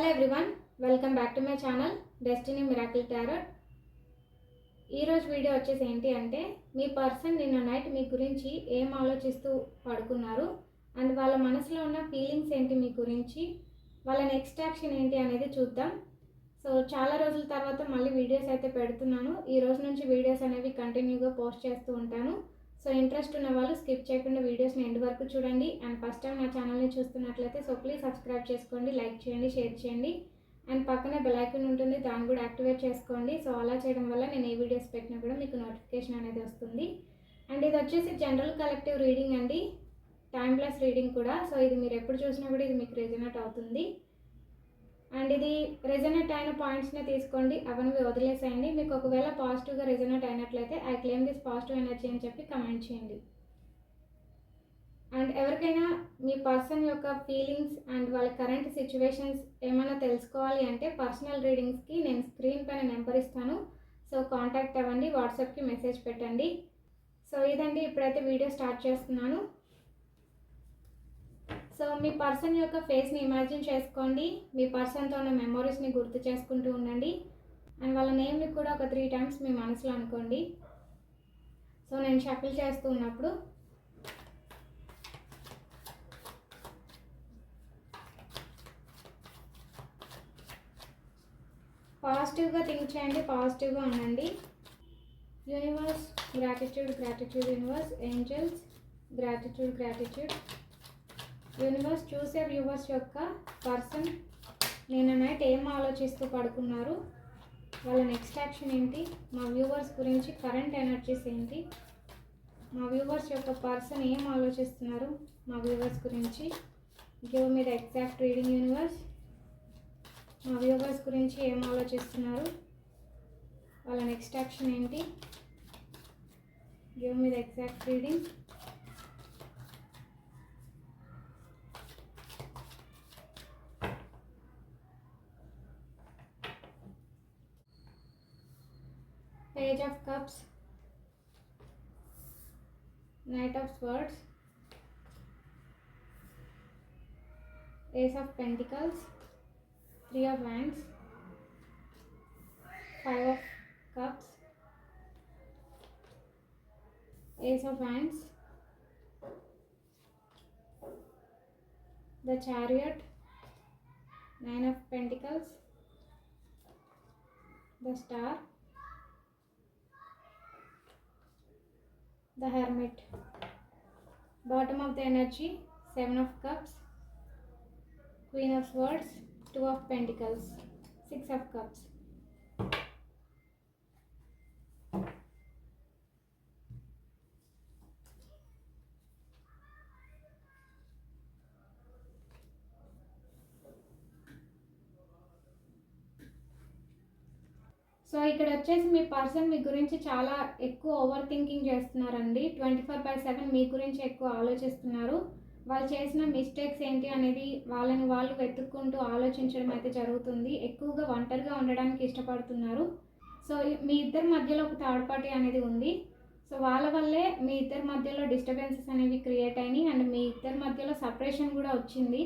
Hello everyone welcome back to my channel destiny miracle tarot ఈరోజు video వచ్చేసి ఏంటి అంటే మీ పర్సన్ నిన్న నైట్ మీ గురించి ఏం ఆలోచిస్తూ పడుకున్నారు? అండ్ వాళ్ళ మనసులో ఉన్న ఫీలింగ్స్ ఏంటి మీ గురించి? వాళ్ళ నెక్స్ట్ యాక్షన్ ఏంటి అనేది చూద్దాం. సో చాలా రోజుల తర్వాత మళ్ళీ వీడియోస్ అయితే పెడుతున్నాను. ఈ రోజు నుంచి వీడియోస్ అనేవి కంటిన్యూగా పోస్ట్ చేస్తూ ఉంటాను. సో ఇంట్రెస్ట్ ఉన్న వాళ్ళు స్కిప్ చేయకుండా వీడియోస్ని ఎండ్ వరకు చూడండి. అండ్ ఫస్ట్ టైం నా ఛానల్ని చూస్తున్నట్లయితే సో ప్లీజ్ సబ్స్క్రైబ్ చేసుకోండి లైక్ చేయండి షేర్ చేయండి. అండ్ పక్కనే బెలైకన్ ఉంటుంది దాన్ని కూడా యాక్టివేట్ చేసుకోండి. సో అలా చేయడం వల్ల నేను ఏ వీడియోస్ పెట్టినా కూడా మీకు నోటిఫికేషన్ అనేది వస్తుంది. అండ్ ఇది వచ్చేసి జనరల్ కలెక్టివ్ రీడింగ్ అండి. టైమ్లెస్ రీడింగ్ కూడా. సో ఇది మీరు ఎప్పుడు చూసినా కూడా ఇది మీకు రెజనేట్ అవుతుంది. అండ్ ఇది రెజనేట్ అయిన పాయింట్స్నే తీసుకోండి. అవన్నీ వదిలేసేయండి. మీకు ఒకవేళ పాజిటివ్గా రెజనేట్ అయినట్లయితే I claim this positive energy అని చెప్పి కమెంట్ చేయండి. అండ్ ఎవరికైనా మీ పర్సన్ యొక్క ఫీలింగ్స్ అండ్ వాళ్ళ కరెంట్ సిచ్యువేషన్స్ ఏమైనా తెలుసుకోవాలి అంటే పర్సనల్ రీడింగ్స్కి నేను స్క్రీన్ పైన నెంబర్ ఇస్తాను. సో కాంటాక్ట్ అవ్వండి. వాట్సాప్కి మెసేజ్ పెట్టండి. సో ఇదండి. ఇప్పుడైతే వీడియో స్టార్ట్ చేస్తున్నాను. సో మీ పర్సన్ యొక్క ఫేస్ని ఇమాజిన్ చేసుకోండి. మీ పర్సన్తో ఉన్న మెమొరీస్ని గుర్తు చేసుకుంటూ ఉండండి. అండ్ వాళ్ళ నేమ్ని కూడా ఒక త్రీ టైమ్స్ మీ మనసులో అనుకోండి. సో నేను షఫిల్ చేస్తూ ఉన్నప్పుడు పాజిటివ్గా థింక్ చేయండి పాజిటివ్గా ఉండండి. Universe gratitude gratitude universe angels gratitude gratitude universe చూసే వ్యూవర్స్ యొక్క పర్సన్ నేను నైట్ ఏం ఆలోచిస్తూ పడుకున్నారు? వాళ్ళ నెక్స్ట్ యాక్షన్ ఏంటి? మా వ్యూవర్స్ గురించి కరెంట్ ఎనర్జీస్ ఏంటి? మా వ్యూవర్స్ యొక్క పర్సన్ ఏం ఆలోచిస్తున్నారు? మా వ్యూవర్స్ గురించి give me the exact reading universe. మా వ్యూవర్స్ గురించి ఏం ఆలోచిస్తున్నారు? వాళ్ళ నెక్స్ట్ యాక్షన్ ఏంటి? Give me the exact reading. Page of Cups, Knight of Swords, Ace of Pentacles, Three of Wands, Five of Cups, Ace of Wands, the Chariot, Nine of Pentacles, the Star, the hermit. Bottom of the energy seven of cups. Queen of swords two of pentacles six of cups so ఇక్కడ వచ్చేసి మీ person మీ గురించి చాలా ఎక్కువ over thinking చేస్తున్నారండి. Twenty four by seven మీ గురించి ఎక్కువ ఆలోచిస్తున్నారు. వాళ్ళు చేసిన మిస్టేక్స్ ఏంటి అనేది వాళ్ళని వాళ్ళు వెతుక్కుంటూ ఆలోచించడం అయితే జరుగుతుంది. ఎక్కువగా ఒంటరిగా ఉండడానికి ఇష్టపడుతున్నారు. సో మీ ఇద్దరి మధ్యలో ఒక థర్డ్ పార్టీ అనేది ఉంది. సో వాళ్ళ వల్లే మీ ఇద్దరి మధ్యలో డిస్టర్బెన్సెస్ అనేవి క్రియేట్ అయినాయి అండ్ మీ ఇద్దరి మధ్యలో సపరేషన్ కూడా వచ్చింది.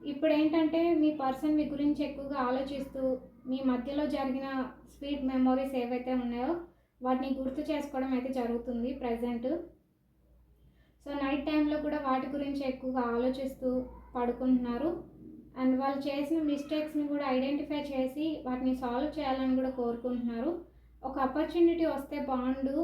ఇప్పుడు ఏంటంటే మీ పర్సన్ మీ గురించి ఎక్కువగా ఆలోచిస్తూ మీ మధ్యలో జరిగిన స్వీట్ మెమోరీస్ ఏవైతే ఉన్నాయో వాటిని గుర్తు చేసుకోవడం అయితే జరుగుతుంది ప్రజెంట్. సో నైట్ టైంలో కూడా వాటి గురించి ఎక్కువగా ఆలోచిస్తూ పడుకుంటున్నారు. అండ్ వాళ్ళు చేసిన మిస్టేక్స్ని కూడా ఐడెంటిఫై చేసి వాటిని సాల్వ్ చేయాలని కూడా కోరుకుంటున్నారు. ఒక ఆపర్చునిటీ వస్తే బాగుండు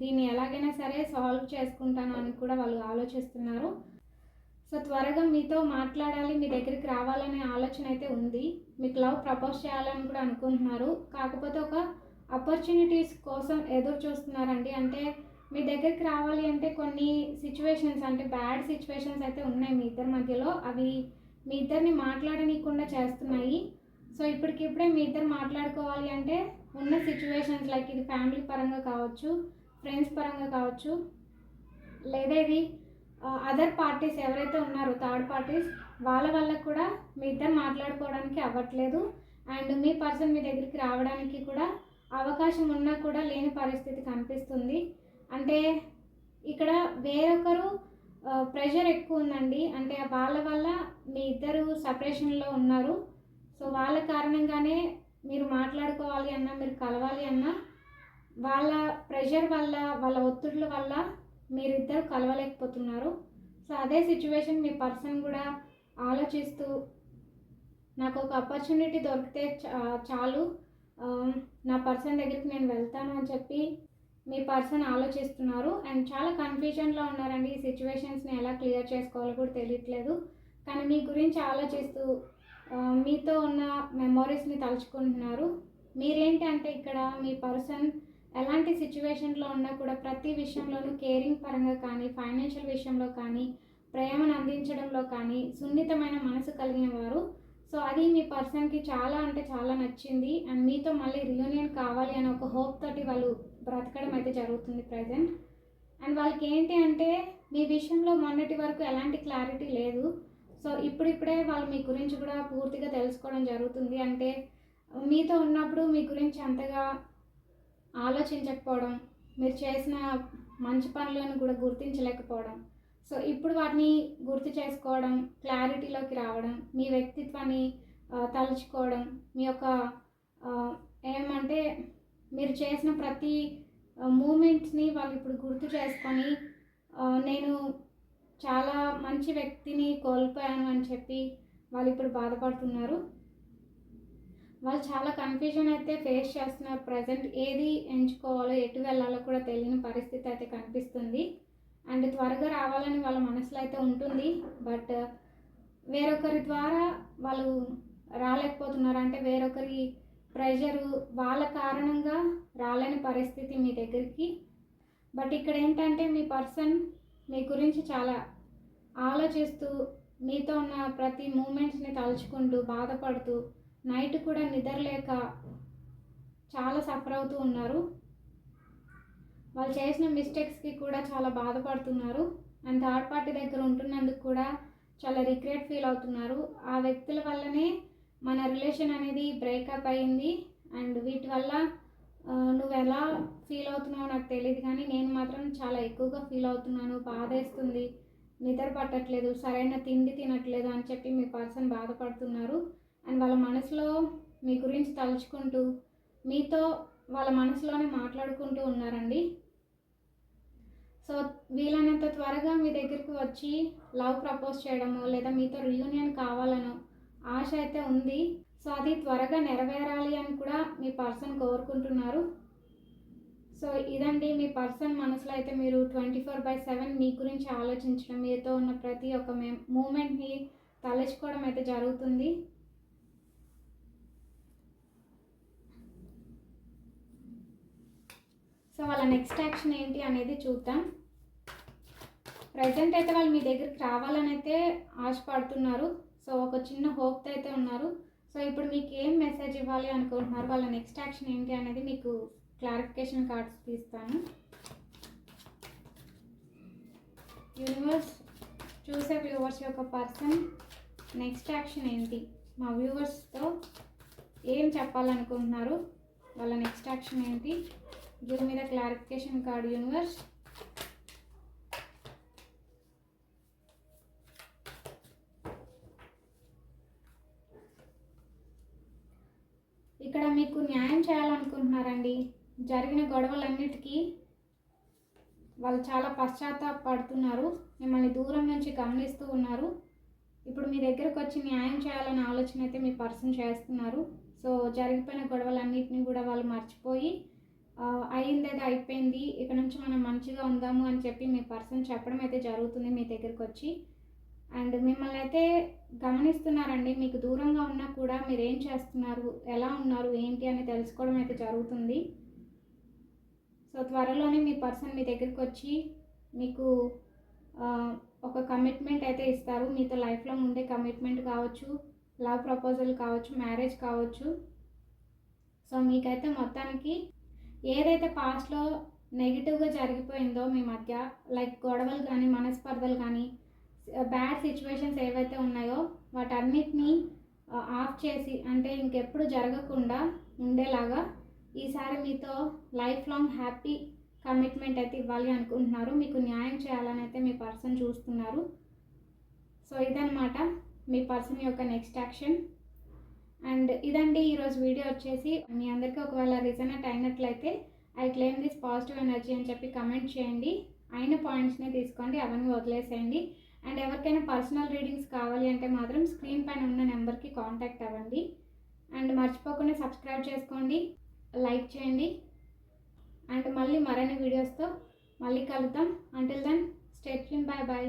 దీన్ని ఎలాగైనా సరే సాల్వ్ చేసుకుంటాను అని కూడా వాళ్ళు ఆలోచిస్తున్నారు. సో త్వరగా మీతో మాట్లాడాలి మీ దగ్గరికి రావాలనే ఆలోచన అయితే ఉంది. మీకు లవ్ ప్రపోజ్ చేయాలని కూడా అనుకుంటున్నారు. కాకపోతే ఒక ఆపర్చునిటీస్ కోసం ఎదురు చూస్తున్నారండి. అంటే మీ దగ్గరికి రావాలి అంటే కొన్ని సిచ్యువేషన్స్ అంటే బ్యాడ్ సిచ్యువేషన్స్ అయితే ఉన్నాయి మీ ఇద్దరి మధ్యలో. అవి మీ ఇద్దరిని మాట్లాడనీయకుండా చేస్తున్నాయి. సో ఇప్పటికిప్పుడే మీ ఇద్దరు మాట్లాడుకోవాలి అంటే ఉన్న సిచ్యువేషన్స్ లైక్ ఇది ఫ్యామిలీ పరంగా కావచ్చు ఫ్రెండ్స్ పరంగా కావచ్చు లేదా ఇది అదర్ పార్టీస్ ఎవరైతే ఉన్నారో థర్డ్ పార్టీస్ వాళ్ళ వల్ల కూడా మీ ఇద్దరు మాట్లాడుకోవడానికి అవ్వట్లేదు. అండ్ మీ పర్సన్ మీ దగ్గరికి రావడానికి కూడా అవకాశం ఉన్నా కూడా లేని పరిస్థితి కనిపిస్తుంది. అంటే ఇక్కడ వేరొకరు ప్రెషర్ ఎక్కువ ఉందండి. అంటే వాళ్ళ వల్ల మీ ఇద్దరు సపరేషన్లో ఉన్నారు. సో వాళ్ళ కారణంగానే మీరు మాట్లాడుకోవాలి అన్నా మీరు కలవాలి అన్నా వాళ్ళ ప్రెషర్ వల్ల వాళ్ళ ఒత్తిడుల వల్ల మీరిద్దరు కలవలేకపోతున్నారు. సో అదే సిచ్యువేషన్ మీ పర్సన్ కూడా ఆలోచిస్తూ నాకు ఒక ఆపర్చునిటీ దొరికితే చా- చాలు నా పర్సన్ దగ్గరికి నేను వెళ్తాను అని చెప్పి మీ పర్సన్ ఆలోచిస్తున్నారు. అండ్ చాలా కన్ఫ్యూజన్లో ఉన్నారండి. ఈ సిచ్యువేషన్స్ని ఎలా క్లియర్ చేసుకోవాలో కూడా తెలియట్లేదు. కానీ మీ గురించి ఆలోచిస్తూ మీతో ఉన్న మెమొరీస్ని తలుచుకుంటున్నారు. మీరేంటి అంటే ఇక్కడ మీ పర్సన్ ఎలాంటి సిచ్యువేషన్లో ఉన్నా కూడా ప్రతి విషయంలోనూ కేరింగ్ పరంగా కానీ ఫైనాన్షియల్ విషయంలో కానీ ప్రేమను అందించడంలో కానీ సున్నితమైన మనసు కలిగిన వారు. సో అది మీ పర్సన్కి చాలా అంటే చాలా నచ్చింది. అండ్ మీతో మళ్ళీ రియూనియన్ కావాలి అని ఒక హోప్ తోటి వాళ్ళు బ్రతకడం అయితే జరుగుతుంది ప్రజెంట్ అండ్ వాళ్ళకి ఏంటి అంటే మీ విషయంలో మొన్నటి వరకు ఎలాంటి క్లారిటీ లేదు. సో ఇప్పుడిప్పుడే వాళ్ళు మీ గురించి కూడా పూర్తిగా తెలుసుకోవడం జరుగుతుంది. అంటే మీతో ఉన్నప్పుడు మీ గురించి అంతగా ఆలోచించకపోవడం మీరు చేసిన మంచి పనులను కూడా గుర్తించలేకపోవడం. సో ఇప్పుడు వాటిని గుర్తు చేసుకోవడం క్లారిటీలోకి రావడం మీ వ్యక్తిత్వాన్ని తలుచుకోవడం మీ యొక్క ఏమంటే మీరు చేసిన ప్రతి మూమెంట్స్ని వాళ్ళు ఇప్పుడు గుర్తు చేసుకొని నేను చాలా మంచి వ్యక్తిని కోల్పోయాను అని చెప్పి వాళ్ళు ఇప్పుడు బాధపడుతున్నారు. వాళ్ళు చాలా కన్ఫ్యూజన్ అయితే ఫేస్ చేస్తున్నారు. ప్రజెంట్ ఏది ఎంచుకోవాలో ఎటు వెళ్ళాలో కూడా తెలియని పరిస్థితి అయితే కనిపిస్తుంది. అండ్ త్వరగా రావాలని వాళ్ళ మనసులో అయితే ఉంటుంది. బట్ వేరొకరి ద్వారా వాళ్ళు రాలేకపోతున్నారు. అంటే వేరొకరి ప్రెషరు వాళ్ళ కారణంగా రాలేని పరిస్థితి మీ దగ్గరికి. బట్ ఇక్కడ ఏంటంటే మీ పర్సన్ మీ గురించి చాలా ఆలోచిస్తూ మీతో ఉన్న ప్రతి మూమెంట్స్ని తలుచుకుంటూ బాధపడుతూ నైట్ కూడా నిద్రలేక చాలా సఫర్ అవుతూ ఉన్నారు. వాళ్ళు చేసిన మిస్టేక్స్కి కూడా చాలా బాధపడుతున్నారు. అండ్ థర్డ్ పార్టీ దగ్గర ఉంటున్నందుకు కూడా చాలా రిగ్రెట్ ఫీల్ అవుతున్నారు. ఆ వ్యక్తుల వల్లనే మన రిలేషన్ అనేది బ్రేకప్ అయింది. అండ్ వీటి వల్ల నువ్వు ఎలా ఫీల్ అవుతున్నావో నాకు తెలియదు కానీ నేను మాత్రం చాలా ఎక్కువగా ఫీల్ అవుతున్నాను. బాధేస్తుంది నిద్ర పట్టట్లేదు. సరైన తిండి తినట్లేదు అని చెప్పి మీ పర్సన్ బాధపడుతున్నారు. అండ్ వాళ్ళ మనసులో మీ గురించి తలుచుకుంటూ మీతో వాళ్ళ మనసులోనే మాట్లాడుకుంటూ ఉన్నారండి సో వీలైనంత త్వరగా మీ దగ్గరికి వచ్చి లవ్ ప్రపోజ్ చేయడమో లేదా మీతో రియూనియన్ కావాలనో ఆశ అయితే ఉంది. సో అది త్వరగా నెరవేరాలి అని కూడా మీ పర్సన్ కోరుకుంటున్నారు. సో ఇదండి మీ పర్సన్ మనసులో అయితే మీరు ట్వంటీ ఫోర్ బై సెవెన్ మీ గురించి ఆలోచించడం మీతో ఉన్న ప్రతి ఒక్క మే మూమెంట్ని తలుచుకోవడం అయితే జరుగుతుంది. సో వాళ్ళ నెక్స్ట్ యాక్షన్ ఏంటి అనేది చూద్దాం. ప్రజెంట్ అయితే వాళ్ళు మీ దగ్గరికి రావాలని అయితే ఆశపడుతున్నారు. సో ఒక చిన్న హోప్తో అయితే ఉన్నారు. సో ఇప్పుడు మీకు ఏం మెసేజ్ ఇవ్వాలి అనుకుంటున్నారు? వాళ్ళ నెక్స్ట్ యాక్షన్ ఏంటి అనేది మీకు క్లారిఫికేషన్ కార్డ్స్ తీస్తాను. యూనివర్స్ చూసే వ్యూవర్స్ యొక్క పర్సన్ నెక్స్ట్ యాక్షన్ ఏంటి? మా వ్యూవర్స్తో ఏం చెప్పాలనుకుంటున్నారు? వాళ్ళ నెక్స్ట్ యాక్షన్ ఏంటి? దీని మీద క్లారిఫికేషన్ కార్డ్ యూనివర్స్ ఇక్కడ మీకు న్యాయం చేయాలనుకుంటున్నారండి. జరిగిన గొడవలన్నిటికీ వాళ్ళు చాలా పశ్చాత్తాపడుతున్నారు. మిమ్మల్ని దూరం నుంచి గమనిస్తూ ఉన్నారు. ఇప్పుడు మీ దగ్గరకు వచ్చి న్యాయం చేయాలనే ఆలోచన అయితే మీ పర్సన్ చేస్తున్నారు. సో జరిగిపోయిన గొడవలన్నింటినీ కూడా వాళ్ళు మర్చిపోయి అయింది అయిందేదో అయిపోయింది. ఇక నుంచి మనం మంచిగా ఉందాము అని చెప్పి మీ పర్సన్ చెప్పడం అయితే జరుగుతుంది మీ దగ్గరికి వచ్చి. అండ్ మిమ్మల్ని అయితే గమనిస్తున్నారండి మీకు దూరంగా ఉన్నా కూడా మీరు ఏం చేస్తున్నారు ఎలా ఉన్నారు ఏంటి అని తెలుసుకోవడం అయితే జరుగుతుంది. సో త్వరలోనే మీ పర్సన్ మీ దగ్గరికి వచ్చి మీకు ఒక కమిట్మెంట్ అయితే ఇస్తారు. మీతో లైఫ్లో ఉండే కమిట్మెంట్ కావచ్చు లవ్ ప్రపోజల్ కావచ్చు మ్యారేజ్ కావచ్చు. సో మీకైతే మొత్తానికి ఏదైతే పాస్ట్లో నెగిటివ్గా జరిగిపోయిందో మీ మధ్య లైక్ గొడవలు కానీ మనస్పర్ధలు కానీ బ్యాడ్ సిచ్యువేషన్స్ ఏవైతే ఉన్నాయో వాటన్నిటినీ ఆఫ్ చేసి అంటే ఇంకెప్పుడు జరగకుండా ఉండేలాగా ఈసారి మీతో లైఫ్ లాంగ్ హ్యాపీ కమిట్మెంట్ అయితే ఇవ్వాలి అనుకుంటున్నారు. మీకు న్యాయం చేయాలని అయితే మీ పర్సన్ చూస్తున్నారు. సో ఇదనమాట మీ పర్సన్ యొక్క నెక్స్ట్ యాక్షన్ అండ్ ఇదండి ఈరోజు వీడియో వచ్చేసి మీ అందరికీ ఒకవేళ రిజనెట్ అయినట్లయితే I claim this positive energy అని చెప్పి కమెంట్ చేయండి. అయిన పాయింట్స్ని తీసుకోండి అవన్నీ వదిలేసేయండి. అండ్ ఎవరికైనా పర్సనల్ రీడింగ్స్ కావాలి అంటే మాత్రం స్క్రీన్ పైన ఉన్న నెంబర్కి కాంటాక్ట్ అవ్వండి. అండ్ మర్చిపోకుండా సబ్స్క్రైబ్ చేసుకోండి లైక్ చేయండి. అండ్ మళ్ళీ మరిన్ని వీడియోస్తో మళ్ళీ కలుద్దాం. Until then state bye bye